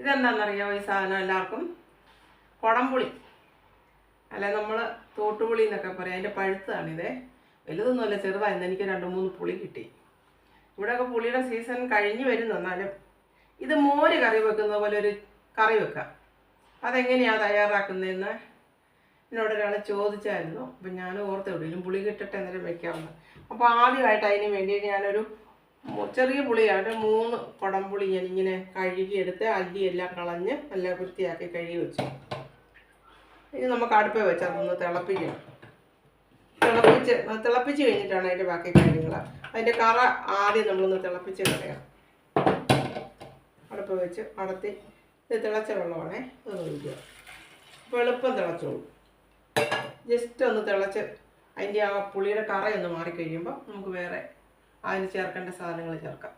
ഇതെന്താണെന്നറിയാമോ ഈ സാധനം എല്ലാവർക്കും? കുടംപുളി. അല്ല നമ്മൾ തോട്ടുപുളി എന്നൊക്കെ പറയും. അതിന്റെ പഴുത്തതാണിതേ. വലുതൊന്നുമല്ല ചെറുതായിരുന്നു. എനിക്ക് രണ്ട് മൂന്ന് പുളി കിട്ടി. ഇവിടെയൊക്കെ പുളിയുടെ സീസൺ കഴിഞ്ഞ് വരുന്നു. എന്നാലും ഇത് മോര് കറി വെക്കുന്ന പോലെ ഒരു കറി വെക്കാം. അതെങ്ങനെയാണ് തയ്യാറാക്കുന്നതെന്ന് എന്നോട് ഒരാൾ ചോദിച്ചായിരുന്നു. അപ്പം ഞാൻ ഓർത്ത് എവിടെയും പുളി കിട്ടട്ടെ എന്നൊരു വെക്കാമെന്ന്. അപ്പോൾ ആദ്യമായിട്ട് അതിന് വേണ്ടി ഞാനൊരു ചെറിയ പുളിയാണ് മൂന്ന് കുടംപുളി ഞാൻ ഇങ്ങനെ കഴുകിയെടുത്ത് അല്ലിയെല്ലാം കളഞ്ഞ് നല്ല വൃത്തിയാക്കി കഴുകി വെച്ചു. ഇനി നമുക്ക് അടുപ്പ് വെച്ച് അതൊന്ന് തിളപ്പിക്കണം തിളപ്പിച്ച് തിളപ്പിച്ച് കഴിഞ്ഞിട്ടാണ് അതിന്റെ ബാക്കി കാര്യങ്ങൾ. അതിന്റെ കറ ആദ്യം നമ്മളൊന്ന് തിളപ്പിച്ച് കളയാം. അടുപ്പ് വെച്ച് അടത്തി ഇത് തിളച്ച വെള്ളമാണേ അത് ഒഴിക്കുക. അപ്പോൾ എളുപ്പം തിളച്ചോളൂ. ജസ്റ്റ് ഒന്ന് തിളച്ച് അതിന്റെ ആ പുളിയുടെ കറയൊന്ന് മാറിക്കഴിയുമ്പോൾ നമുക്ക് വേറെ അതിന് ചേർക്കേണ്ട സാധനങ്ങൾ ചേർക്കാം.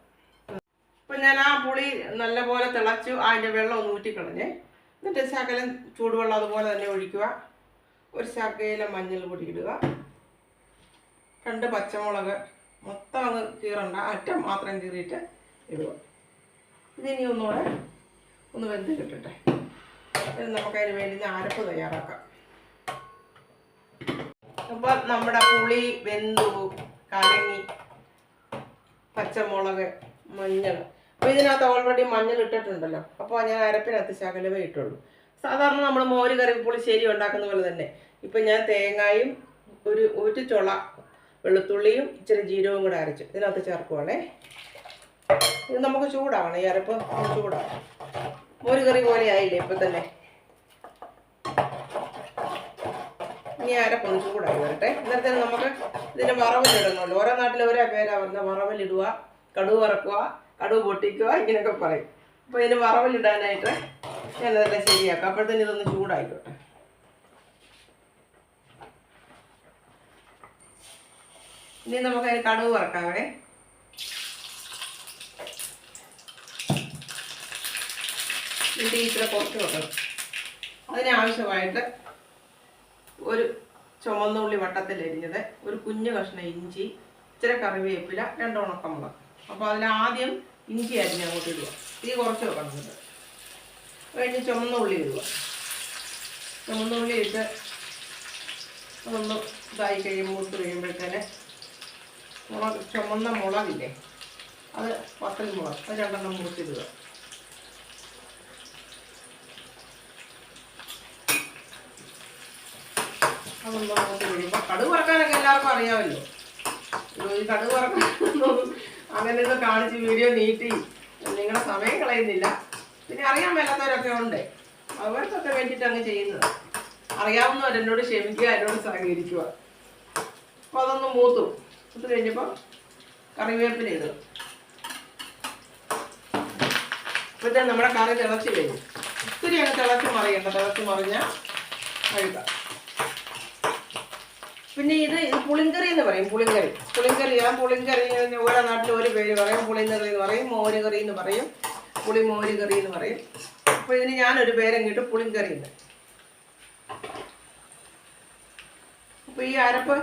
അപ്പം ഞാൻ ആ പുളി നല്ലപോലെ തിളച്ചു അതിന്റെ വെള്ളം ഒന്ന് ഊറ്റിക്കളഞ്ഞേ എന്നിട്ട് ശകലം ചൂടുവെള്ളം അതുപോലെ തന്നെ ഒഴിക്കുക. ഒരു ശകലം മഞ്ഞൾ പൊടി ഇടുക. രണ്ട് പച്ചമുളക് മൊത്തം അങ്ങ് കീറണ്ട അറ്റം മാത്രം കീറിയിട്ട് ഇടുക. ഇതിനി ഒന്നുകൂടെ ഒന്ന് വെന്ത് കിട്ടട്ടെ നമുക്കതിന് വേണ്ടി അരപ്പ് തയ്യാറാക്കാം. അപ്പോൾ നമ്മുടെ പുളി വെന്തു കലങ്ങി. പച്ചമുളക് മഞ്ഞൾ. അപ്പോൾ ഇതിനകത്ത് ഓൾറെഡി മഞ്ഞൾ ഇട്ടിട്ടുണ്ടല്ലോ. അപ്പോൾ ഞാൻ അരപ്പിനകത്ത് ശകലമേ ഇട്ടുള്ളൂ. സാധാരണ നമ്മൾ മോര് കറി പുളിശ്ശേരി ഉണ്ടാക്കുന്ന പോലെ തന്നെ. ഇപ്പം ഞാൻ തേങ്ങായും ഒരു ഒരു ചുള വെളുത്തുള്ളിയും ഇച്ചിരി ജീരകവും കൂടെ അരച്ചു ഇതിനകത്ത് ചേർക്കുവാണേ. ഇത് നമുക്ക് ചൂടാവണം. ഈ അരപ്പ് ചൂടാവണം. മോര് കറി പോലെ ആയില്ലേ ഇപ്പം തന്നെ? ഇനി അരപ്പൊന്ന് ചൂടായി വരട്ടെ? അന്നേരത്തേന് നമുക്ക് ഇതിന്റെ വറവലിടണമല്ലോ ഓരോ നാട്ടിലും ഓരോ പേരാ വരുന്നത് വറവലിടുക കടുവ് വറക്കുക കടുവ് പൊട്ടിക്കുക ഇങ്ങനെയൊക്കെ പറയും. അപ്പോൾ ഇതിന് വറവലിടാനായിട്ട് ഞാനതെല്ലാം ശരിയാക്കാം. അപ്പോഴത്തേന് ഇതൊന്ന് ചൂടായിക്കോട്ടെ. ഇനി നമുക്ക് അതിന് കടുവ് വറക്കാവേ. ഇതിന്റെ ഇത്ര കുറച്ച് വെക്കണം. അതിനാവശ്യമായിട്ട് ഒരു ചുമന്ന ഉള്ളി വട്ടത്തിൽ എരിഞ്ഞത് ഒരു കുഞ്ഞു കഷ്ണം ഇഞ്ചി ഇച്ചിരി കറിവേപ്പില രണ്ട് ഉണക്കമുളക് അപ്പോൾ അതിലാദ്യം ഇഞ്ചി അരിഞ്ഞ് അങ്ങോട്ട് ഇടുക. തീ കുറച്ച് വെക്കണം കഴിഞ്ഞ് ചുമന്ന ഉള്ളി ഇടുക. ചുമന്ന ഉള്ളി ഇട്ട് ഒന്ന് ഇതായി കഴിയുമ്പോൾ മൂത്ത് കഴിയുമ്പോഴത്തേന് മുളക് ചുമന്ന മുളകില്ലേ അത് പത്തൽ മുളക് അത് രണ്ടെണ്ണം മുറിച്ചിടുക വറക്കാനൊക്കെ എല്ലാവർക്കും അറിയാമല്ലോ. ഈ കടുക് അങ്ങനെ ഇത് കാണിച്ച് വീഡിയോ നീട്ടി. നിങ്ങളുടെ സമയം കളയുന്നില്ല. പിന്നെ അറിയാൻ മേലാത്തവരൊക്കെ ഉണ്ട്. അവർക്കൊക്കെ വേണ്ടിയിട്ട് അങ്ങ് ചെയ്യുന്നത്. അറിയാവുന്നവർ എന്നോട് ക്ഷമിക്കുക എന്നോട് സഹകരിക്കുക. അപ്പോൾ അതൊന്ന് മൂത്തു. മൂത്ത് കഴിഞ്ഞപ്പോൾ കറിവേപ്പില ഇടുക. ഇപ്പോഴത്തെ നമ്മുടെ കറി തിളച്ച് കഴിഞ്ഞു. ഒത്തിരി അങ്ങ് തിളച്ച് മറിയണ്ട. തിളച്ച് മറിഞ്ഞാൽ കഴുകാം. പിന്നെ ഇത് പുളിങ്കറി എന്ന് പറയും പുളിങ്കറി. പുളിങ്കറി ആ പുളിങ്കറി ഓരോ നാട്ടിൽ ഒരു പേര് പറയും. പുളിങ്കറി എന്ന് പറയും മോരുകറി എന്ന് പറയും പുളി മോരുകറി എന്ന് പറയും. അപ്പോൾ ഇതിന് ഞാനൊരു പേരും കിട്ടും പുളിങ്കറി എന്ന് അപ്പോൾ ഈ അരപ്പ്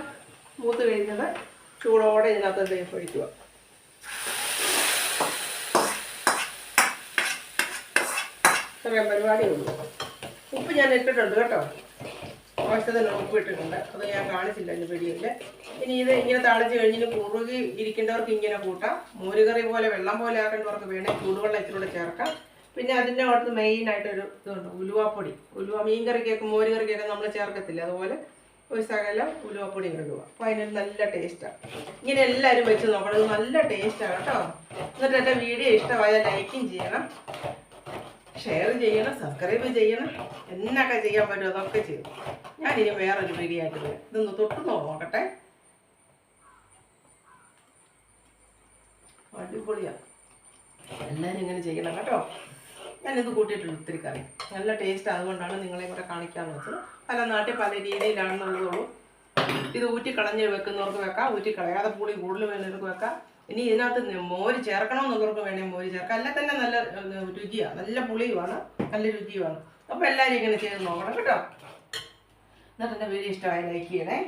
മൂത്ത് കഴിഞ്ഞത് ചൂടോടെ ഇതിനകത്ത് ഒഴിക്കുക. ഇത്രയും പരിപാടിയുള്ളൂ ഉപ്പ് ഞാൻ ഇട്ടിട്ടുണ്ട് കേട്ടോ. ആവശ്യത്തിന് നോക്കി ഇട്ടിട്ടുണ്ട്. അത് ഞാൻ കാണിച്ചില്ല എന്റെ വീഡിയോയിൽ ഇനി ഇത് ഇങ്ങനെ താളിച്ച് കഴിഞ്ഞിട്ട് കുറുകി ഇരിക്കേണ്ടവർക്ക് ഇങ്ങനെ കൂട്ടാം. മോരുകറി പോലെ വെള്ളം പോലെ ആക്കേണ്ടവർക്ക് വേണേൽ ചൂടുവെള്ളം ഇച്ചിലൂടെ ചേർക്കാം. പിന്നെ അതിന്റെ അകത്ത് മെയിനായിട്ടൊരു ഇതുണ്ട് ഉലുവാപ്പൊടി. ഉലുവ മീൻ കറിക്കൊക്കെ മോര് കറിക്കൊക്കെ നമ്മൾ ചേർക്കത്തില്ല. അതുപോലെ ഒരു ശകലം ഉലുവാപ്പൊടി ഇടുക. അപ്പോൾ അതിനൊരു നല്ല ടേസ്റ്റാണ് ഇങ്ങനെ എല്ലാവരും വെച്ച് നോക്കണം. നല്ല ടേസ്റ്റാണ് കേട്ടോ. എന്നിട്ട് എന്റെ വീഡിയോ ഇഷ്ടമായാൽ ലൈക്കും ചെയ്യണം. ഷെയർ ചെയ്യണം സബ്സ്ക്രൈബ് ചെയ്യണം എന്നൊക്കെ ചെയ്യാൻ പറ്റും അതൊക്കെ ചെയ്യും. ഞാനിനി വേറൊരു വീഡിയോ ആയിട്ട് വരാം. ഇതൊന്ന് തൊട്ട് നോക്കട്ടെ. അടിപൊളിയാണ് എല്ലാവരും ഇങ്ങനെ ചെയ്യണം കേട്ടോ. ഞാനിത് കൂട്ടിയിട്ടുണ്ട് ഒത്തിരി കറി നല്ല ടേസ്റ്റ് അതുകൊണ്ടാണ് നിങ്ങളെ കൂടെ കാണിക്കാൻ വെച്ചത്. പല നാട്ടിൽ പല രീതിയിലാണെന്നുള്ളതുള്ളൂ ഇത് ഊറ്റിക്കളഞ്ഞ് വെക്കുന്നവർക്ക് വെക്കാം ഊറ്റിക്കളയാതെ പുളി കൂടുതൽ വേണ്ടവർക്ക് വെക്കാം. ഇനി ഇതിനകത്ത് മോര് ചേർക്കണമെന്നുള്ളവർക്ക് വേണമെങ്കിൽ മോര് ചേർക്കാം. അല്ല തന്നെ നല്ല രുചിയാണ് നല്ല പുളിയുമാണ്. നല്ല രുചിയുമാണ്. അപ്പോൾ എല്ലാവരും ഇങ്ങനെ ചെയ്ത് നോക്കണം കേട്ടോ. എന്നിട്ട് എന്റെ വീഡിയോ ഇഷ്ടമായി ലൈക്ക് ചെയ്യണേ.